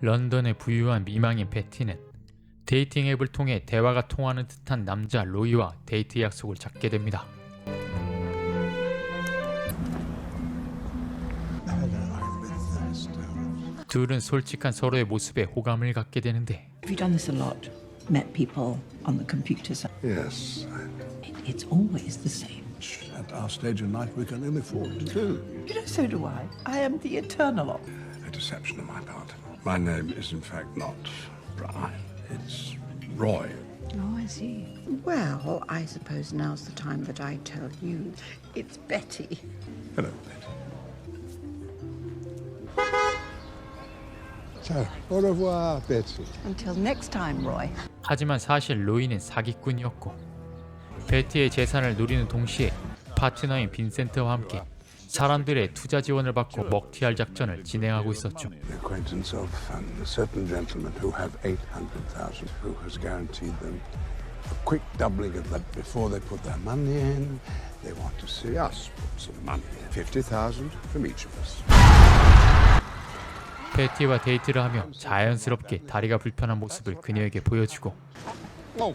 런던의 부유한 미망인 베티는 데이팅 앱을 통해 대화가 통하는 듯한 남자 로이와 데이트 약속을 잡게 됩니다. 둘은 솔직한 서로의 모습에 호감을 갖게 되는데 Have you done this a lot? Met people on the computers? Yes, It, it's always the same. at our stage in life, we can only afford two. You know, so do I. I am the eternal op. A deception on my part. My name is, in fact, not Brian. It's Roy. Oh, I see. Well, I suppose now's the time that I tell you. It's Betty. Hello, Betty. So, au revoir, Betty. Until next time, Roy. 하지만 사실 로이는 사기꾼이었고 베티의 재산을 노리는 동시에 파트너인 빈센트와 함께 사람들의 투자 지원을 받고 먹튀할 작전을 진행하고 있었죠. The acquaintance of um, a certain gentleman who have 800,000 who has guaranteed them a quick doubling of that before they put their money in. They want to see us put some money in. 50,000 from each of us. 베티와 데이트를 하며 자연스럽게 다리가 불편한 모습을 그녀에게 보여주고 Oh,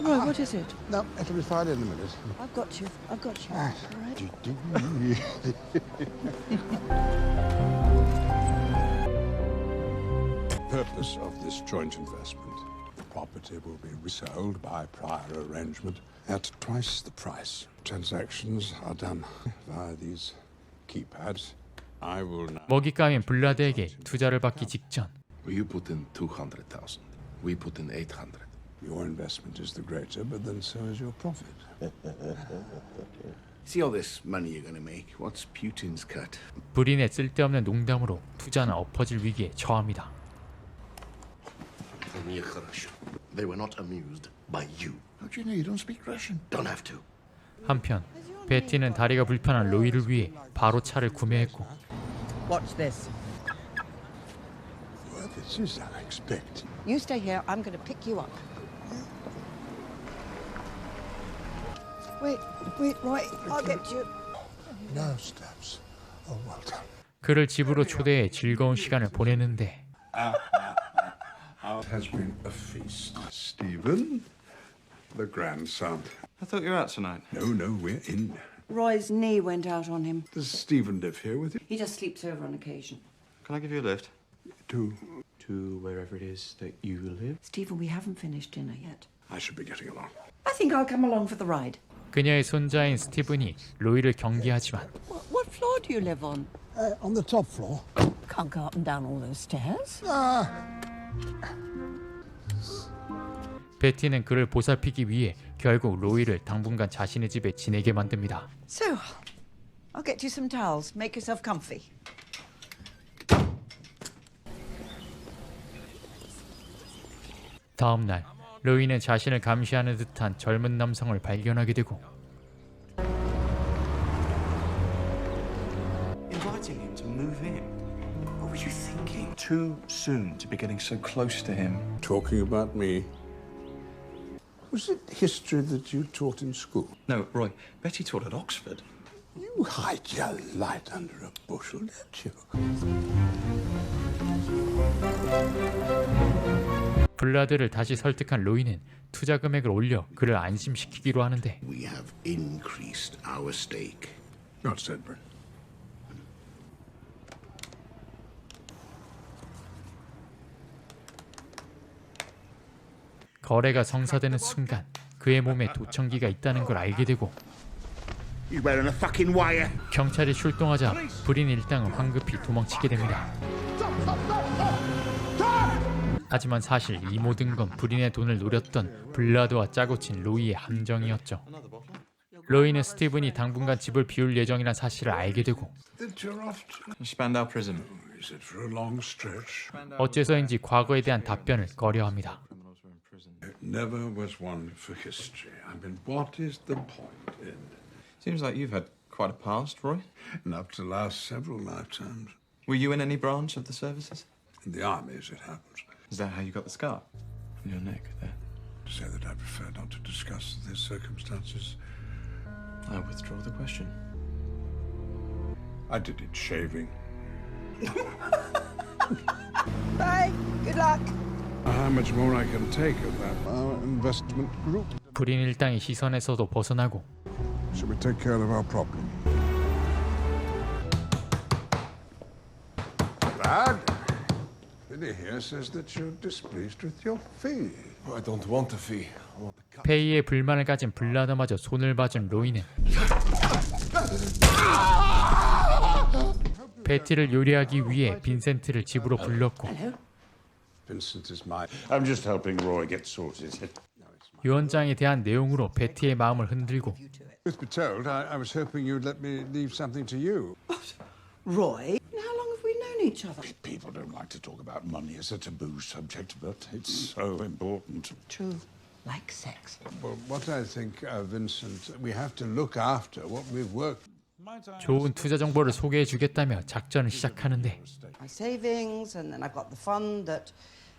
Roy, what is it? no, it'll be fine in a minute. I've got you. I've got you. Ah. All right. The purpose of this joint investment, the property will be resold by prior arrangement at twice the price. Transactions are done via these keypads. I will now. 먹잇감인 블라드에게 투자를 받기 직전 Well, you put in 200,000. We put in 800. Your investment is the greater, but then so is your profit. See all this money you're going to make? What's Putin's cut? 불인의 쓸데없는 농담으로 투자는 엎어질 위기에 처합니다. They were not amused by you. How do you know you don't speak Russian? Don't have to. 한편 베티는 다리가 불편한 로이를 위해 바로 차를 구매했고 Watch this. Well, this is unexpected. You stay here. I'm going to pick you up. Wait, wait, Roy. I'll get you. No steps. Oh, well done. 그를 집으로 초대해 즐거운 시간을 보내는데 It has been a feast. Stephen, the grandson. I thought you were out tonight. No, no, we're in. Roy's knee went out on him. Does Stephen live here with you? He just sleeps over on occasion. Can I give you a lift? To. To wherever it is that you live? Stephen, we haven't finished dinner yet. I should be getting along. I think I'll come along for the ride. 그녀의 손자인 스티븐이 로이를 경계하지만 What, what floor do you live on? Uh, on the top floor. Can't go up and down all those stairs. 베티는 그를 보살피기 위해 결국 로이를 당분간 자신의 집에 지내게 만듭니다. So, I'll get you some towels. Make yourself comfy. 다음 날 로이는 자신을 감시하는 듯한 젊은 남성을 발견하게 되고 Inviting him to move in. What were you thinking? Too soon to be getting so close to him. Talking about me. Was it history that you taught in school? No, Roy, Betty taught at Oxford. You hide your light under a bushel, don't you? 블라드를 다시 설득한 로이는 투자 금액을 올려 그를 안심시키기로 하는데 We have increased our stake. Not Brent. 거래가 성사되는 순간 그의 몸에 도청기가 있다는 걸 알게 되고 You wearing a fucking wire? 경찰이 출동하자 불인 일당은 황급히 도망치게 됩니다. 하지만 사실 이 모든 건 불인의 돈을 노렸던 블라드와 짜고 친 로이의 함정이었죠. 로이는 스티븐이 당분간 집을 비울 예정이란 사실을 알게 되고? 어째서인지 과거에 대한 답변을 꺼려합니다. Quite a past, Roy. To last several lifetimes. Were you in any branch of the services? In the army, as it happens. Is that how you got the scar? On your neck there. To say that I prefer not to discuss the circumstances. I withdraw the question. I did it shaving. Bye. Good luck. How much more I can take of that our investment group? 불인 일당의 시선에서도 벗어나고 Shall we take care of our problem? Lad, 페이에 불만을 가진 블라더마저 손을 봐준 로이는 베티를 요리하기 위해 빈센트를 집으로 불렀고 Vincent is my. I'm just helping Roy get sorted. 유언장에 대한 내용으로 베티의 마음을 흔들고 Truth be told, I, I was hoping you'd let me leave something to you. Roy? each other? People don't like to talk about money as a taboo subject, but it's so important. True. Like sex. Well, what I think, uh, Vincent, we have to look after what we've worked. 좋은 투자 정보를 소개해 주겠다며 작전을 시작하는데 My savings, and then I've got the fund that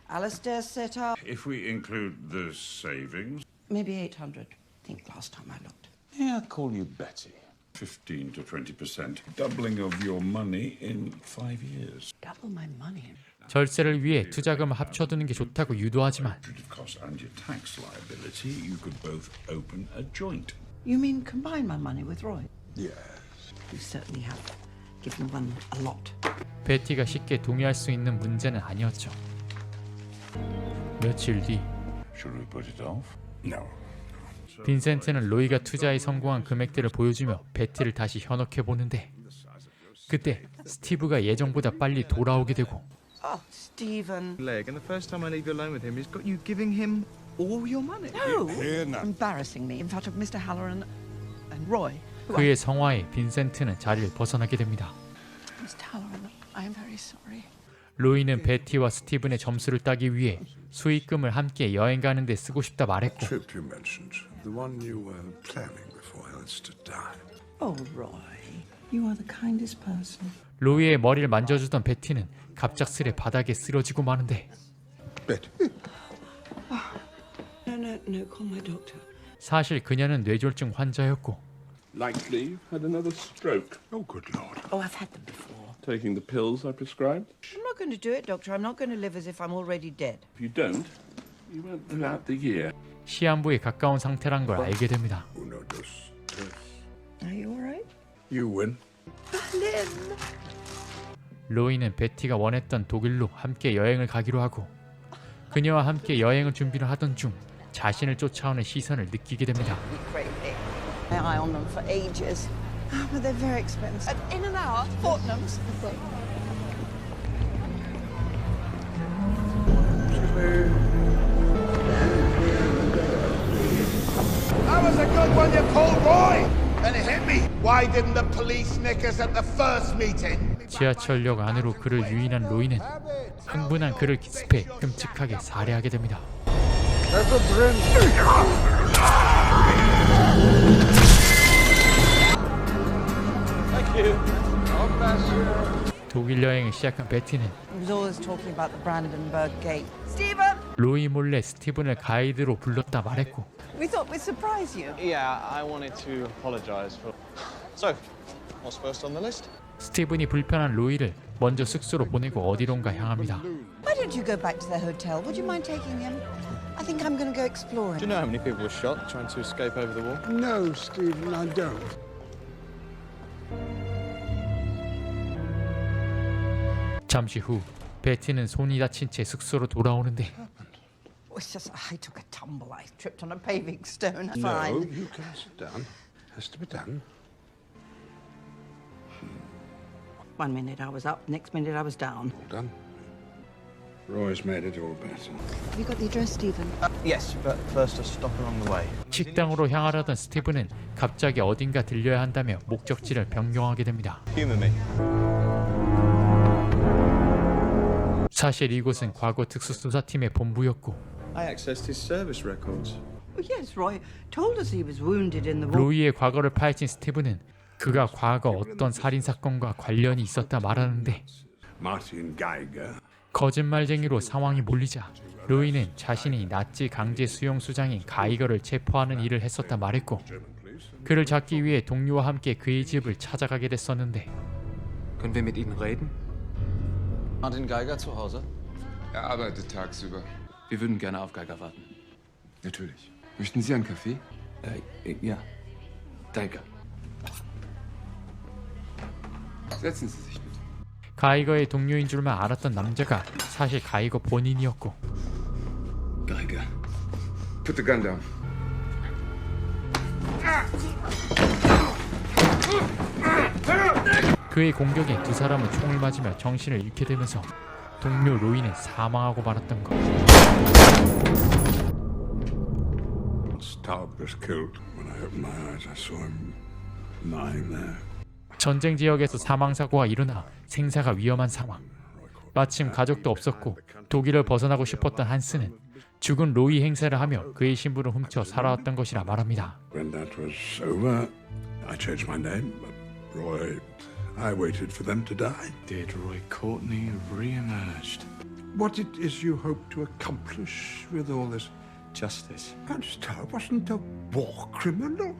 Alistair set up. If we include the savings, Maybe 800. I think last time I looked. yeah, I'll call you Betty. 15 to 20%, doubling of your money in five years. Double my money. 절세를 위해 투자금을 합쳐두는 게 좋다고 유도하지만 course, and your tax liability, you could both open a joint. You mean combine my money with Roy? Yes. You certainly have given one a lot. 베티가 쉽게 동의할 수 있는 문제는 아니었죠. 며칠 뒤 Should we put it off? No. 빈센트는 로이가 투자에 성공한 금액들을 보여주며 베티를 다시 현혹해 보는데 그때 스티브가 예정보다 빨리 돌아오게 되고 Oh, Stephen. leg, and the first time I leave you alone with him, he's got you giving him all your money. No. Here now. Embarrassing me in front of Mr. Halloran and Roy. who I- 그의 성화에 빈센트는 자리를 벗어나게 됩니다. Mr. Halloran, I am very sorry. 로이는 베티와 스티븐의 점수를 따기 위해 수익금을 함께 여행 가는 데 쓰고 싶다 말했고 Trip you mentioned, the one you were planning before Alistair died. Oh, Roy. You are the kindest person. 로이의 머리를 만져주던 베티는 갑작스레 바닥에 쓰러지고 마는데 Betty, No, no, no. Call my doctor. 사실 그녀는 뇌졸중 환자였고 Likely had another stroke. oh good lord. Oh, I've had them before. Taking the pills I prescribed. I'm not going to do it, Doctor. I'm not going to live as if I'm already dead. If you don't, you won't live out the year. 시한부에 가까운 상태란 걸 알게 됩니다. Uno, dos, tres. Are you win. 로이는 베티가 원했던 독일로 함께 여행을 가기로 하고 그녀와 함께 여행을 준비를 하던 중 자신을 쫓아오는 시선을 느끼게 됩니다. Crazy. My eye on them for ages. Oh, but they're very expensive. And in an hour, Fortnum's. Why didn't the police nick us at the first meeting? 지하철역 안으로 그를 유인한 로이는 흥분한 그를 기습해 끔찍하게 살해하게 됩니다. 독일 여행을 시작한 베티는 He was always talking about the Brandenburg Gate. Stephen! 로이 몰래 스티븐을 가이드로 불렀다 말했고 We thought we'd surprise you. Yeah, I wanted to apologise for. So, what's first on the list? 스티븐이 불편한 로이를 먼저 숙소로 보내고 어디론가 향합니다. Why don't you go back to their hotel? Would you mind taking him? I think I'm going to go exploring. Do you know how many people were shot trying to escape over the wall? No, Stephen, I don't. 잠시 후 베티는 손이 다친 채 숙소로 돌아오는데 Oh, it's just I took a tumble. I tripped on a paving stone. No, Fine. you can sit down. Has to be done. One minute I was up, next minute I was down. All done. Roy's made it all better. Have you got the address, Stephen? Yes, but first a stop along the way. 식당으로 향하려던 스티븐은 갑자기 어딘가 들려야 한다며 목적지를 변경하게 됩니다. Humour me. 사실 이곳은 과거 특수수사팀의 본부였고 I accessed his service records. Oh, yes, Roy told us he was wounded in the war. 로이의 과거를 파헤친 스티븐은 그가 과거 어떤 살인 사건과 관련이 있었다 말하는데 Martin Geiger. 거짓말쟁이로 상황이 몰리자 로이는 자신이 나치 강제 수용 수장인 가이거를 체포하는 일을 했었다 말했고 그를 잡기 위해 동료와 함께 그의 집을 찾아가게 됐었는데 Können wir mit Ihnen reden? Martin Geiger zu Hause? Er arbeitet tagsüber. Wir würden gerne auf Geiger warten. Natürlich. Möchten Sie einen Kaffee? Äh, ja. Danke. Setzen Sie sich bitte. 가이거의 동료인 줄만 알았던 남자가 사실 가이거 본인이었고 Geiger. Put the gun down. 그의 공격에 두 사람은 총을 맞으며 정신을 잃게 되면서 동료 로이는 사망하고 말았던 것. Staub was killed. When I opened my eyes, I saw him lying there. 전쟁 지역에서 사망 사고가 일어나 생사가 위험한 상황. 마침 가족도 없었고 독일을 벗어나고 싶었던 한스는 죽은 로이 행세를 하며 그의 신분을 훔쳐 살아왔던 것이라 말합니다. When that was over, I changed my name. Roy. I waited for them to die. Did Roy Courtney re-emerged? What it is you hope to accomplish with all this? Justice. Anstow wasn't a war criminal.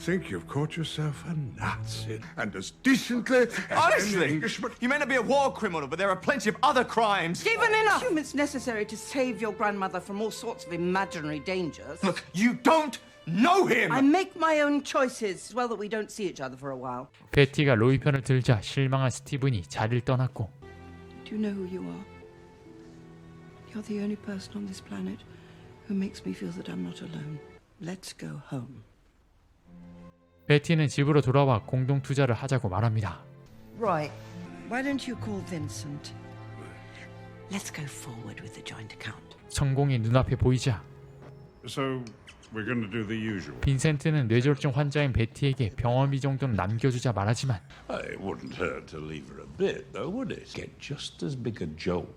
Think you've caught yourself a Nazi. And as decently as any Honestly, Englishman. you may not be a war criminal, but there are plenty of other crimes. Stephen, enough! Assume it's necessary to save your grandmother from all sorts of imaginary dangers. Look, you don't know him. I make my own choices. It's well that we don't see each other for a while. 베티가 로이 편을 들자 실망한 스티븐이 자리를 떠났고 Do you know who you are? You're the only person on this planet who makes me feel that I'm not alone. Let's go home. 베티는 집으로 돌아와 공동 투자를 하자고 말합니다. Right. Why don't you call Vincent? Let's go forward with the joint account. 성공이 눈앞에 보이자 So, we're going to do the usual. 빈센트는 뇌졸중 환자인 베티에게 병원비 정도는 남겨주자 말하지만 It wouldn't hurt to leave her a bit, though, would it? Get just as big a jolt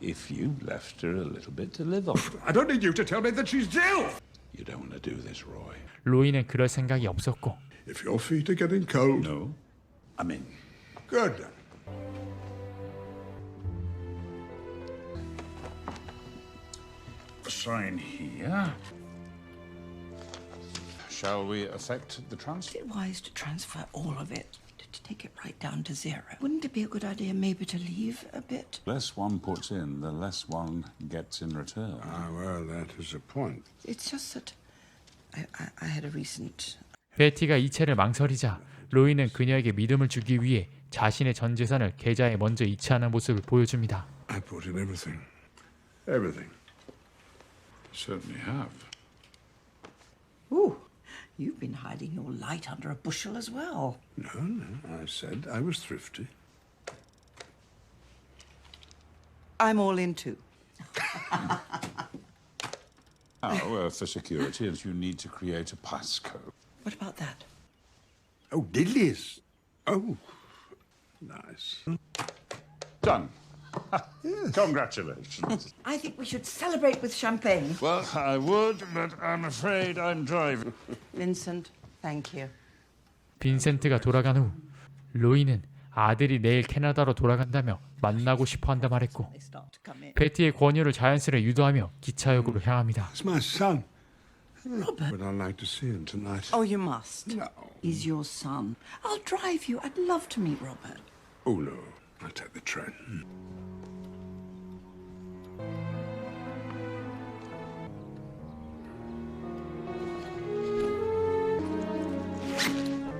if you left her a little bit to live on. I don't need you to tell me that she's ill. You don't want to do this, Roy. 로이는 그럴 생각이 없었고 If your feet are getting cold, No? I'm in. good. Sign here. Shall we effect the transfer? Is it wise to transfer all of it? To, to take it right down to zero? Wouldn't it be a good idea maybe to leave a bit? less one puts in, the less one gets in return. Ah, well, that is a point. It's just that I, I, I had a recent 베티가 이체를 망설이자 로이는 그녀에게 믿음을 주기 위해 자신의 전 재산을 계좌에 먼저 이체하는 모습을 보여줍니다. I put in everything. Everything. Certainly have. Ooh, you've been hiding your light under a bushel as well. No, no, I said I was thrifty. I'm all in too. Ah, well, for security, as you need to create a passcode. What about that? Oh, diddlies. Oh, nice. Done. Congratulations. I think we should celebrate with champagne. well, I would, but I'm afraid I'm driving. Vincent, thank you. 빈센트가 돌아간 후 로이는 아들이 내일 캐나다로 돌아간다며 만나고 싶어 한다 말했고. 베티의 권유를 자연스레 유도하며 기차역으로 향합니다. It's my son. Robert. But I'd like to see him tonight. Oh, you must. No. He's your son. I'll drive you. I'd love to meet Robert. Oh, no. I'll take the train.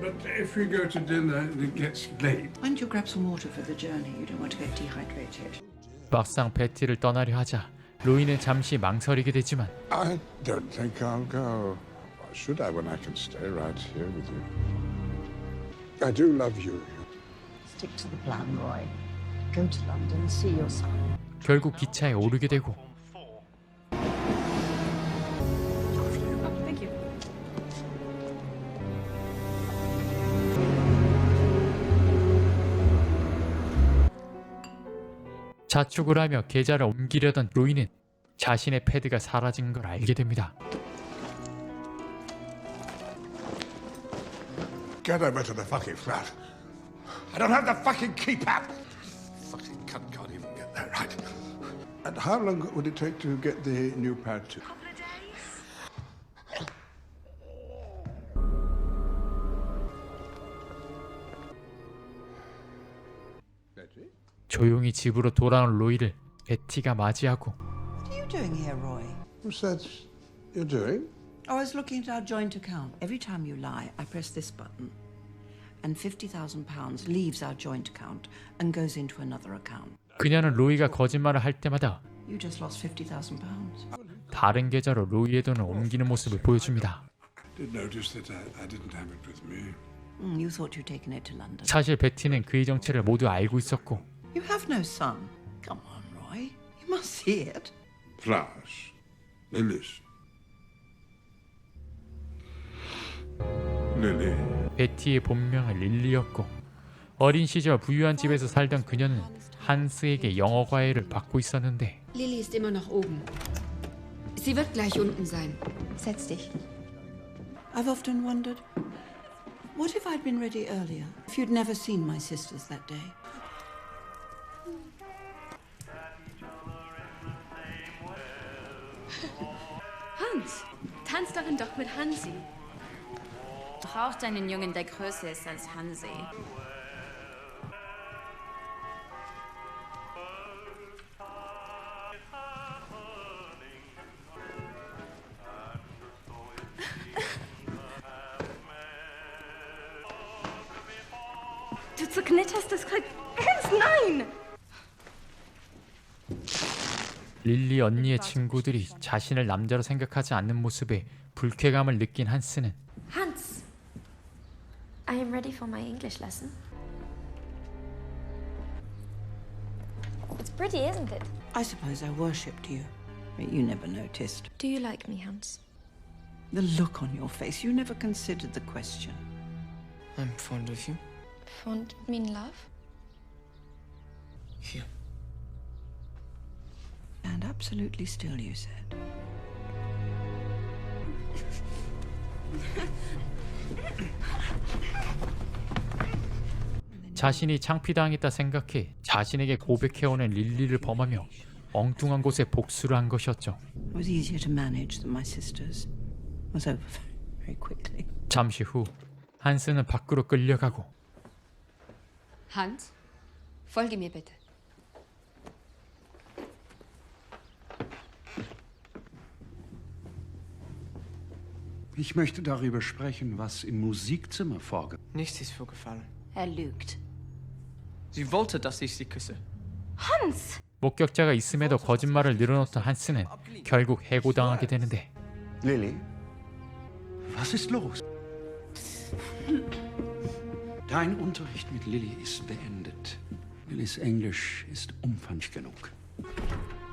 But if we go to dinner and it gets late, Why don't you grab some water for the journey? You don't want to get dehydrated. 막상 베티를 떠나려 하자 로이는 잠시 망설이게 되지만 I don't think I'll go. Why should I when I can stay right here with you? I do love you. Stick to the plan, Roy. Go to London, see your son. 결국 기차에 오르게 되고 자축을 하며 계좌를 옮기려던 로이는 자신의 패드가 사라진 걸 알게 됩니다. Get over to the fucking flat. I don't have the fucking keypad. Fucking cunt can't even get that right. And how long would it take to get the new pad to? 조용히 집으로 돌아온 로이를 베티가 맞이하고 What are you doing here, Roy? What's that you're doing? Oh, I was looking at our joint account. Every time you lie, I press this button. And £50,000 leaves our joint account and goes into another account. 그녀는 로이가 거짓말을 할 때마다 You just lost £50,000. 다른 계좌로 로이의 돈을 옮기는 모습을 보여줍니다. Did notice that I, I didn't have it with me. Mm, you thought you'd taken it to London. 사실 베티는 그의 정체를 모두 알고 있었고 have no son. Come on, Roy. You must see it. Flowers. Lilies. Lily. 베티의 본명은 릴리였고 어린 시절 부유한 집에서 살던 그녀는 한스에게 영어 과외를 받고 있었는데 Lilly ist immer noch oben. Sie wird gleich unten sein. Setz dich. I've often wondered what if I'd been ready earlier? If you'd never seen my sisters that day? Hans, tanz darin doch mit Hansi. Braucht einen Jungen, der größer ist als Hansi. 언니의 친구들이 자신을 남자로 생각하지 않는 모습에 불쾌감을 느낀 한스는 Hans, I am ready for my English lesson. It's pretty, isn't it? I suppose I worshipped you, but you never noticed. Do you like me, Hans? The look on your face, you never considered the question. I'm fond of you. Fond mean love? Here. And absolutely still, you said. 자신이 창피당했다 생각해 자신에게 고백해오는 릴리를 범하며 엉뚱한 곳에 복수를 한 것이었죠. It was easier to manage than my sisters. It was over very quickly. 잠시 후 한스는 밖으로 끌려가고 Hans, folge mir bitte. Ich möchte darüber sprechen, was im Musikzimmer vorgeht. Nichts ist vorgefallen. Er lügt. Sie wollte, dass ich sie küsse. Hans! 목격자가 있음에도 거짓말을 늘어놓던 한스는 결국 해고당하게 되는데 Lilly, was ist los? Dein Unterricht mit Lilly ist beendet. Lillys Englisch ist umfangreich genug.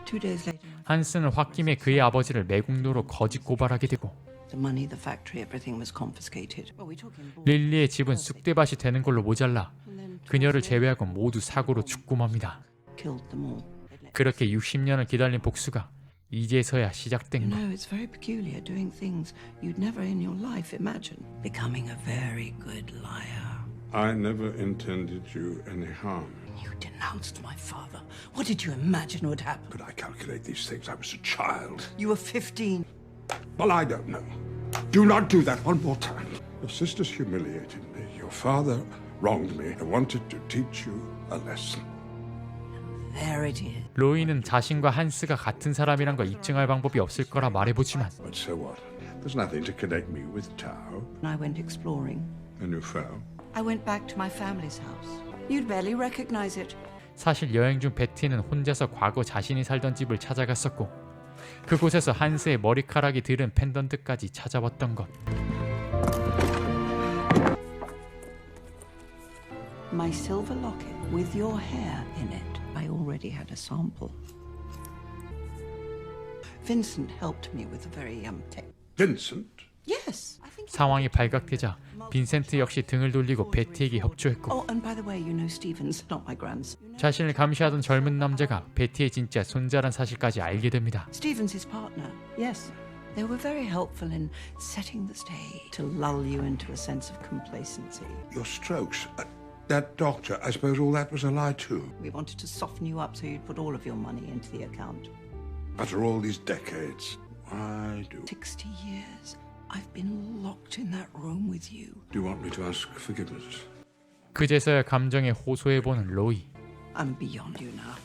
Two days later, 한스는 홧김에 그의 아버지를 매국노로 거짓 고발하게 되고 the money, the factory, everything was confiscated. Well, we took in board. 릴리의 집은 쑥대밭이 되는 걸로 모자라 그녀를 제외하고 모두 사고로 죽고 맙니다. 그렇게 60년을 기다린 복수가 이제서야 시작된 것. know, it's very peculiar doing things you'd never in your life imagine. Becoming a very good liar. I never intended you any harm. You denounced my father. What did you imagine would happen? Could I calculate these things? I was a child. You were 15. Well, I don't know. Do not do that one more time. Your sisters humiliated me. Your father wronged me. I wanted to teach you a lesson. There it is. 로이는 자신과 한스가 같은 사람이란 걸 입증할 방법이 없을 거라 말해보지만 But so what? There's nothing to connect me with Tao. I went exploring. And you fell. I went back to my family's house. You'd barely recognize it. 사실 여행 중 베티는 혼자서 과거 자신이 살던 집을 찾아갔었고 그곳에서 한스의 머리카락이 들은 펜던트까지 찾아봤던 것. My silver locket with your hair in it. I already had a sample. Vincent helped me with a very um. Vincent? Yes, I think. 상황이 발각되자 빈센트 역시 등을 돌리고 베티에게 협조했고 Oh, and by the way, you know Stephen's not my grandson. 자신을 감시하던 젊은 남자가 베티의 진짜 손자란 사실까지 알게 됩니다. Stephen's his partner. Yes. They were very helpful in setting the stage to lull you into a sense of complacency. Your strokes. Uh, that doctor, I suppose all that was a lie too. We wanted to soften you up so you'd put all of your money into the account. After all these decades, why do... 60 years. I've been locked in that room with you. Do you want me to ask forgiveness? 그제서야 감정에 호소해보는 로이. I'm beyond you now.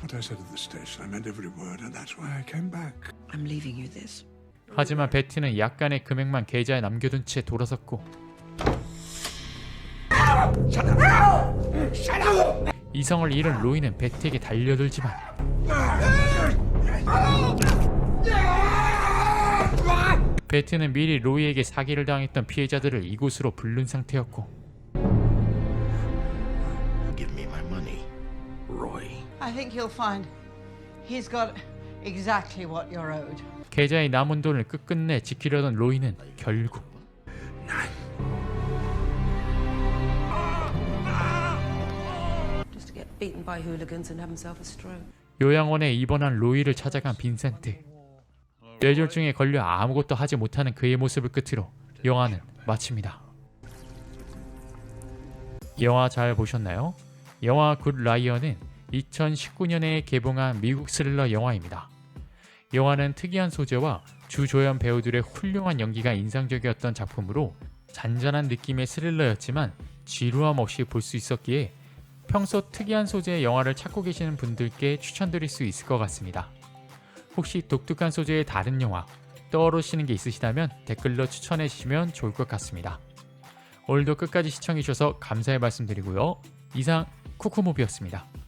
What I said at the station, I meant every word, and that's why I came back. I'm leaving you this. 하지만 베티는 약간의 금액만 계좌에 남겨둔 채 돌아섰고 이성을 잃은 로이는 베티에게 달려들지만 베티는 미리 로이에게 사기를 당했던 피해자들을 이곳으로 부른 상태였고 Give me my money, Roy. I think you'll find he's got exactly what you're owed. 계좌에 남은 돈을 끝끝내 지키려던 로이는 결국 Just to get beaten by hooligans and have himself a stroke. 요양원에 입원한 로이를 찾아간 빈센트. 뇌졸중에 걸려 아무것도 하지 못하는 그의 모습을 끝으로 영화는 마칩니다. 영화 잘 보셨나요? 영화 굿 라이언은 2019년에 개봉한 미국 스릴러 영화입니다. 영화는 특이한 소재와 주조연 배우들의 훌륭한 연기가 인상적이었던 작품으로 잔잔한 느낌의 스릴러였지만 지루함 없이 볼 수 있었기에 평소 특이한 소재의 영화를 찾고 계시는 분들께 추천드릴 수 있을 것 같습니다. 혹시 독특한 소재의 다른 영화 떠오르시는 게 있으시다면 댓글로 추천해 주시면 좋을 것 같습니다. 오늘도 끝까지 시청해 주셔서 감사의 말씀드리고요. 이상 쿠쿠모비였습니다.